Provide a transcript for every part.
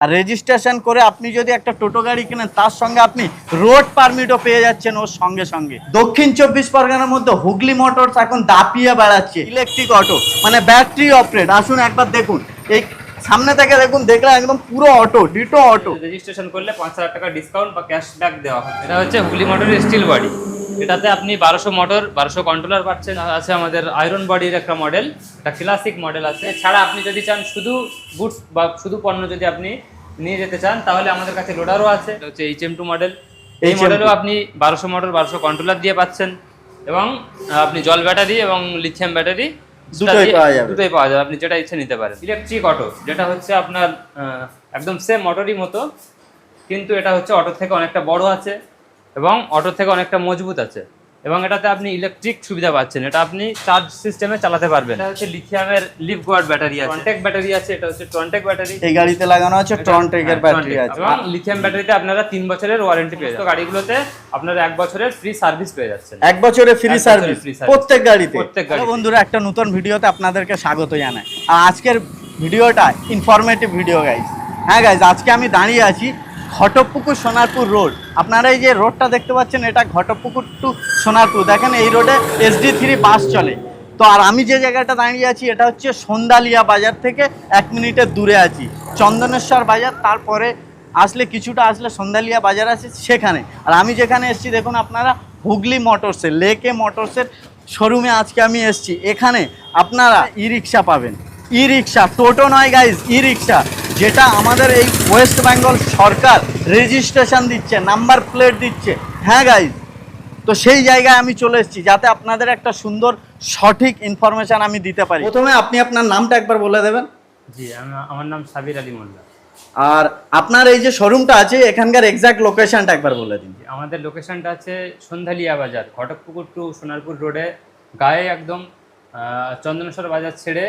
আর registration করে আপনি যদি একটা টোটো গাড়ি কেনেন, তার সঙ্গে আপনি রোড পারমিটও পেয়ে যাচ্ছেন ওর সঙ্গে সঙ্গে। দক্ষিণ চব্বিশ পরগনার মধ্যে হুগলি মোটরস এখন দাপিয়ে বেড়াচ্ছে। ইলেকট্রিক অটো মানে ব্যাটারি অপারেট আসুন একবার দেখুন। এই সামনে থেকে দেখুন দেখলাম একদম পুরো অটো ডিটো অটো রেজিস্ট্রেশন করলে পাঁচ হাজার টাকা ডিসকাউন্ট বা ক্যাশব্যাক দেওয়া হয় এটা হচ্ছে হুগলি মোটরের স্টিল বডি এটাতে আপনি বারোশো মোটর বারোশো কন্ট্রোলার পাচ্ছেন। আছে আমাদের আয়রন বডির একটা মডেল একটা ক্লাসিক মডেল আছে। ছাড়া আপনি যদি চান শুধু গুডস বা শুধু পণ্য যদি আপনি নিয়ে যেতে চান তাহলে আমাদের কাছে লোডারও আছে। হচ্ছে এইচ এম টু মডেল এই মডেলও আপনি বারোশো মোটর বারোশো কন্ট্রোলার দিয়ে পাচ্ছেন। এবং আপনি জল ব্যাটারি এবং লিথিয়াম ব্যাটারি দুটোই পাওয়া যাবে। দুটোই পাওয়া যাবে। আপনি যেটা ইচ্ছে নিতে পারেন। ইলেকট্রিক অটো যেটা হচ্ছে আপনার একদম সেম মোটরই মতো কিন্তু এটা হচ্ছে অটো থেকে অনেকটা বড় আছে। এবং অটোর থেকে অনেকটা মজবুত আছে। এবং এটাতে আপনি ইলেকট্রিক সুবিধা পাচ্ছেন। এটা আপনি চার্জ সিস্টেমে চালাতে পারবেন। এটা হচ্ছে লিথিয়ামের লিভ গোয়ার্ড ব্যাটারি আছে। টনটেক ব্যাটারি আছে এটা হচ্ছে টনটেক ব্যাটারি এই গাড়িতে লাগানো আছে ট্রনটেকের ব্যাটারি আছে। এবং লিথিয়াম ব্যাটারিতে আপনারা তিন বছরের ওয়ারেন্টি পেয়ে যাচ্ছেন। তো গাড়িগুলোতে আপনারা এক বছরের ফ্রি সার্ভিস পেয়ে যাচ্ছেন। এক বছরে ফ্রি সার্ভিস প্রত্যেক গাড়িতে। প্রত্যেক গাড়িতে। বন্ধুরা একটা নতুন ভিডিওতে আপনাদেরকে স্বাগত জানাই। আর আজকের ভিডিওটা ইনফরমেটিভ ভিডিও গাইজ হ্যাঁ গাইজ আজকে আমি দাঁড়িয়ে আছি ঘটকপুকুর সোনারপুর রোড। আপনারা এই যে রোডটা দেখতে পাচ্ছেন, এটা ঘটপুকুর টু সোনারপুর। দেখেন এই রোডে এসডি থ্রি বাস চলে। তো আর আমি যে জায়গাটা দাঁড়িয়ে আছি, এটা হচ্ছে সন্ধ্যালিয়া বাজার থেকে এক মিনিটের দূরে আছি। চন্দনেশ্বর বাজার, তারপরে আসলে কিছুটা আসলে সন্ধ্যালিয়া বাজার আছে সেখানে। আর আমি যেখানে এসেছি, দেখুন আপনারা, হুগলি মোটরসের লেকে মোটরসের শোরুমে আজকে আমি এসেছি। এখানে আপনারা ই রিক্সা পাবেন। ই রিক্সা টোটো নয় গাইজ ই রিক্সা যেটা আমাদের এই ওয়েস্ট বেঙ্গল সরকার রেজিস্ট্রেশন দিচ্ছে নাম্বার প্লেট দিচ্ছে। হ্যাঁ গাইজ তো সেই জায়গায় আমি চলে এসেছি যাতে আপনাদের একটা সুন্দর সঠিক ইনফরমেশন আমি দিতে পারি। প্রথমে আপনি আপনার নামটা একবার বলে দেবেন। জি আমার নাম সাবির আলী মোল্লা। আর আপনার এই যে শোরুমটা আছে এখানকার এক্সাক্ট লোকেশনটা একবার বলে দিন। আমাদের লোকেশনটা আছে সন্ধ্যালিয়া বাজার ঘটকপুকুর টু সোনারপুর রোডে গায়ে একদম চন্দনেশ্বর বাজার ছেড়ে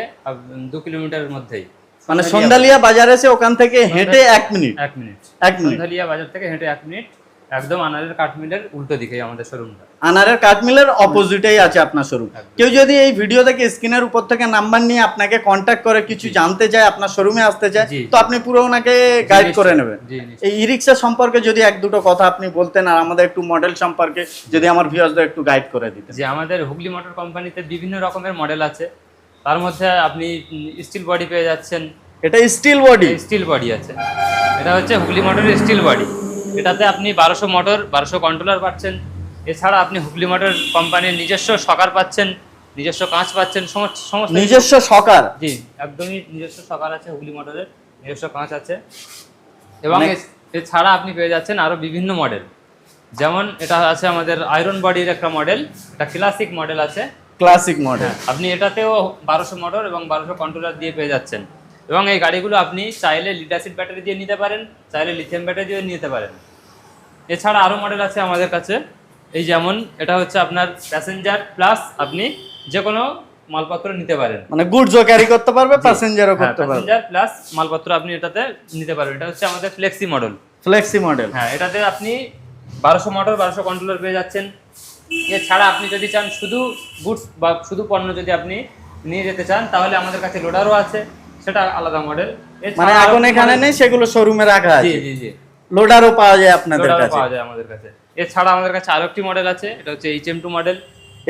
দু কিলোমিটারের মধ্যেই। মানে সন্ধ্যালিয়া বাজার এসে ওখান থেকে হেঁটে এক মিনিট। এক মিনিট। এক মিনিট। সন্ধ্যালিয়া বাজার থেকে হেঁটে এক মিনিট। একদম আনারের কাঠমিলের উল্টো দিকে আমাদের শোরুমটা। আনারের কাঠমিলের অপোজিটেই আছে আপনার শোরুম। কেউ যদি এই ভিডিও থেকে স্ক্রিনের উপর থেকে নাম্বার নিয়ে আপনাকে কন্ট্যাক্ট করে কিছু জানতে চায় আপনার শোরুমে আসতে চায় তো আপনি পুরো ওনাকে গাইড করে নেবেন। এই ই রিক্সা সম্পর্কে যদি এক দুটো কথা আপনি বলতেন আর আমাদের একটু মডেল সম্পর্কে যদি আমার ভিউয়ার্সদের একটু গাইড করে দিতেন। যে আমাদের হুগলি মোটর কোম্পানিতে বিভিন্ন রকমের মডেল আছে। তার মধ্যে আপনি স্টিল বডি পেয়ে যাচ্ছেন। এটা স্টিল বডি স্টিল বডি আছে। এটা হচ্ছে হুগলি মোটরের স্টিল বডি এটাতে আপনি বারোশো মোটর বারোশো কন্ট্রোলার পাচ্ছেন। এছাড়া আপনি হুগলি মোটর কোম্পানির নিজস্ব সকার পাচ্ছেন নিজস্ব কাঁচ পাচ্ছেন সমস্ত নিজস্ব সকার? জি একদমই নিজস্ব সকার আছে হুগলি মোটরের নিজস্ব কাঁচ আছে। এবং এছাড়া আপনি পেয়ে যাচ্ছেন আরও বিভিন্ন মডেল যেমন এটা আছে আমাদের আয়রন বডির একটা মডেল এটা ক্লাসিক মডেল আছে। ক্লাসিক মডেল আপনি এটাতেও বারোশো মোটর এবং বারোশো কন্ট্রোলার দিয়ে পেয়ে যাচ্ছেন। এবং এই গাড়িগুলো আপনি চাইলে লিডাসিড ব্যাটারি দিয়ে নিতে পারেন চাইলে লিথিয়াম ব্যাটারি দিয়ে নিতে পারেন। এছাড়া আরও মডেল আছে আমাদের কাছে। এই যেমন এটা হচ্ছে আপনার প্যাসেঞ্জার প্লাস আপনি যে কোনো মালপত্র নিতে পারেন। মানে গুডসও ক্যারি করতে পারবে প্যাসেঞ্জারও করতে পারবে। প্যাসেঞ্জার প্লাস মালপত্র আপনি এটাতে নিতে পারবেন। এটা হচ্ছে আমাদের ফ্লেক্সি মডেল ফ্লেক্সি মডেল হ্যাঁ এটাতে আপনি বারোশো মোটর বারোশো কন্ট্রোলার পেয়ে যাচ্ছেন। এছাড়া আপনি যদি চান শুধু গুডস বা শুধু পণ্য যদি আপনি নিয়ে যেতে চান তাহলে আমাদের কাছে লোডারও আছে সেটা আলাদা মডেল। মানে এখন এখানে নেই সেগুলো শোরুমে রাখা আছে। জি জি লোডারও পাওয়া যায় আপনাদের কাছে। পাওয়া যায় আমাদের কাছে। এছাড়া আমাদের কাছে আরও একটি মডেল আছে এটা হচ্ছে এইচ এম টু মডেল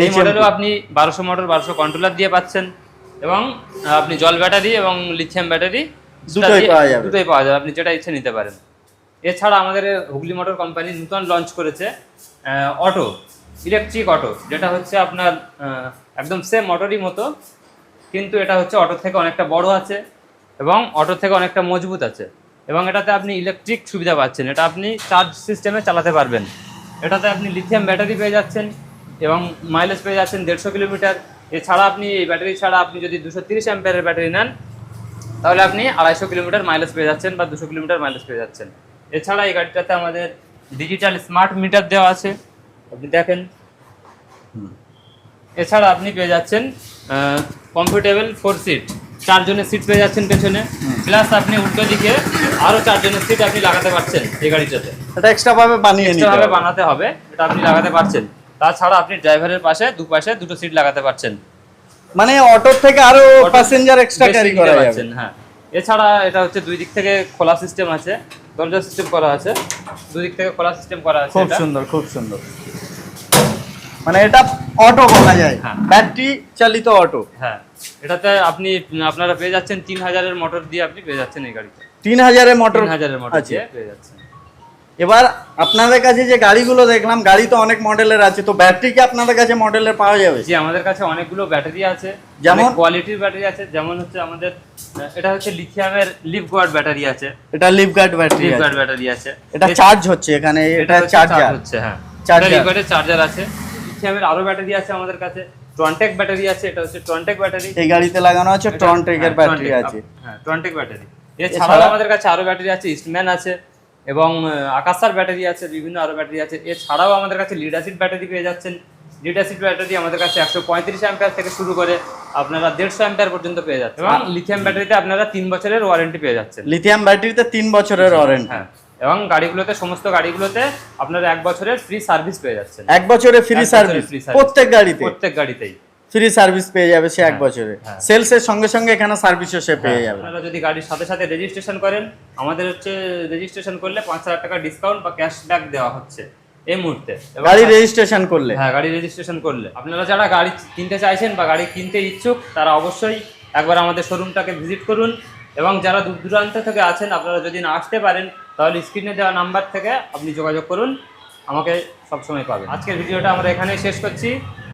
এই HM2 মডেলও আপনি বারোশো মোটর বারোশো কন্ট্রোলার দিয়ে পাচ্ছেন এবং আপনি জল ব্যাটারি এবং লিথিয়াম ব্যাটারি দুটোই পাওয়া যাবে। দুটোই পাওয়া যাবে আপনি যেটা ইচ্ছে নিতে পারেন। এছাড়া আমাদের হুগলি মোটর কোম্পানি নতুন লঞ্চ করেছে অটো ইলেকট্রিক অটো যেটা হচ্ছে আপনার একদম সেম অটোরই মতো, কিন্তু এটা হচ্ছে অটোর থেকে অনেকটা বড় আছে এবং অটোর থেকে অনেকটা মজবুত আছে। এবং এটাতে আপনি ইলেকট্রিক সুবিধা পাচ্ছেন। এটা আপনি চার্জ সিস্টেমে চালাতে পারবেন। এটাতে আপনি লিথিয়াম ব্যাটারি পেয়ে যাচ্ছেন এবং মাইলেজ পেয়ে যাচ্ছেন দেড়শো কিলোমিটার। এছাড়া আপনি এই ব্যাটারি ছাড়া আপনি যদি দুশো তিরিশ অ্যাম্পিয়ারের ব্যাটারি নেন, তাহলে আপনি আড়াইশো কিলোমিটার মাইলেজ পেয়ে যাচ্ছেন বা দুশো কিলোমিটার মাইলেজ পেয়ে যাচ্ছেন। এছাড়া এই গাড়িটাতে আমাদের ডিজিটাল স্মার্ট মিটার দেওয়া আছে। আপনি দেখেন। এছাড়া আপনি পেয়ে যাচ্ছেন কমফোর্টেবল ফোর সিট চারজনের সিট পেয়ে যাচ্ছেন পেছনে। প্লাস আপনি উল্টো দিকে আরও চারজনের সিট আপনি লাগাতে পারছেন এই গাড়িটাতে। এটা এক্সট্রা ভাবে বানিয়ে এক্সট্রাভাবে বানাতে হবে এটা আপনি লাগাতে পারছেন। তাছাড়া আপনি ড্রাইভারের পাশে দুপাশে দুটো সিট লাগাতে পারছেন। মানে অটোর থেকে আরও প্যাসেঞ্জার এক্সট্রা ক্যারি করা যাবে। হ্যাঁ। এছাড়া এটা হচ্ছে দুই দিক থেকে খোলা সিস্টেম আছে দরজা সিস্টেম করা আছে। দুই দিক থেকে খোলা সিস্টেম করা আছে খুব সুন্দর খুব সুন্দর। মানে এটা অটো বলা যায়। ব্যাটারি চালিত অটো হ্যাঁ। এটাতে আপনি আপনারা পেয়ে যাচ্ছেন তিন হাজারের মোটর দিয়ে আপনি পেয়ে যাচ্ছেন এই গাড়িতে। তিন হাজারের মোটর হাজারের মোটর দিয়ে পেয়ে যাচ্ছেন। এবার আপনাদের কাছে যে গাড়িগুলো দেখলাম গাড়ি তো অনেক মডেলের আছে তো ব্যাটারি কি আপনাদের কাছে মডেলের পাওয়া যাবে? জি আমাদের কাছে অনেকগুলো ব্যাটারি আছে। যেমন? কোয়ালিটির ব্যাটারি আছে। যেমন হচ্ছে আমাদের এটা হচ্ছে লিথিয়ামের লিভ গার্ড ব্যাটারি আছে। এটা live guard battery live guard battery আছে। এটা চার্জ হচ্ছে এখানে এটা চার্জার হচ্ছে হ্যাঁ। গার্ডের চার্জার আছে। লিথিয়ামের আরও ব্যাটারি আছে আমাদের কাছে। ট্রনটেক ব্যাটারি আছে এটা হচ্ছে ট্রনটেক ব্যাটারি। এই গাড়িতে লাগানো আছে ট্রনটেকের ব্যাটারি আছে। হ্যাঁ ট্রনটেক ব্যাটারি। এছাড়া- এছাড়াও আমাদের কাছে আরও ব্যাটারি আছে ইস্টম্যান আছে এবং আকাশার ব্যাটারি আছে বিভিন্ন আরও ব্যাটারি আছে। এছাড়াও আমাদের কাছে লিড অ্যাসিড ব্যাটারি পেয়ে যাচ্ছেন। লিড অ্যাসিড ব্যাটারি আমাদের কাছে একশো পঁয়ত্রিশ অ্যাম্পিয়ার থেকে শুরু করে আপনারা দেড়শো অ্যাম্পিয়ার পর্যন্ত পেয়ে যাচ্ছেন। এবং লিথিয়াম ব্যাটারিতে আপনারা তিন বছরের ওয়ারেন্টি পেয়ে যাচ্ছেন। লিথিয়াম ব্যাটারিতে তিন বছরের ওয়ারেন্টি হ্যাঁ। এবং গাড়িগুলোতে সমস্ত গাড়িগুলোতে আপনারা এক বছরের ফ্রি সার্ভিস পেয়ে যাচ্ছেন। এক বছরে ফ্রি সার্ভিস প্রত্যেক গাড়িতে? প্রত্যেক গাড়িতেই। ফ্রি সার্ভিস পেয়ে যাবে সে এক হ্যাঁ, বছরে। হ্যাঁ। সেলসের সঙ্গে সঙ্গে এখানে সার্ভিসও সে পেয়ে যাবে। আপনারা যদি গাড়ির সাথে সাথে রেজিস্ট্রেশন করেন আমাদের হচ্ছে রেজিস্ট্রেশন করলে পাঁচ হাজার টাকা ডিসকাউন্ট বা ক্যাশব্যাক দেওয়া হচ্ছে এই মুহূর্তে। গাড়ি রেজিস্ট্রেশন করলে? হ্যাঁ গাড়ি রেজিস্ট্রেশন করলে। আপনারা যারা গাড়ি কিনতে চাইছেন বা গাড়ি কিনতে ইচ্ছুক তারা অবশ্যই একবার আমাদের শোরুমটাকে ভিজিট করুন। এবং যারা দূর দূরান্ত থেকে আছেন আপনারা যদি না আসতে পারেন তাহলে স্ক্রিনে দেওয়া নাম্বার থেকে আপনি যোগাযোগ করুন, আমাকে সবসময় পাবেন। আজকের ভিডিওটা আমরা এখানেই শেষ করছি।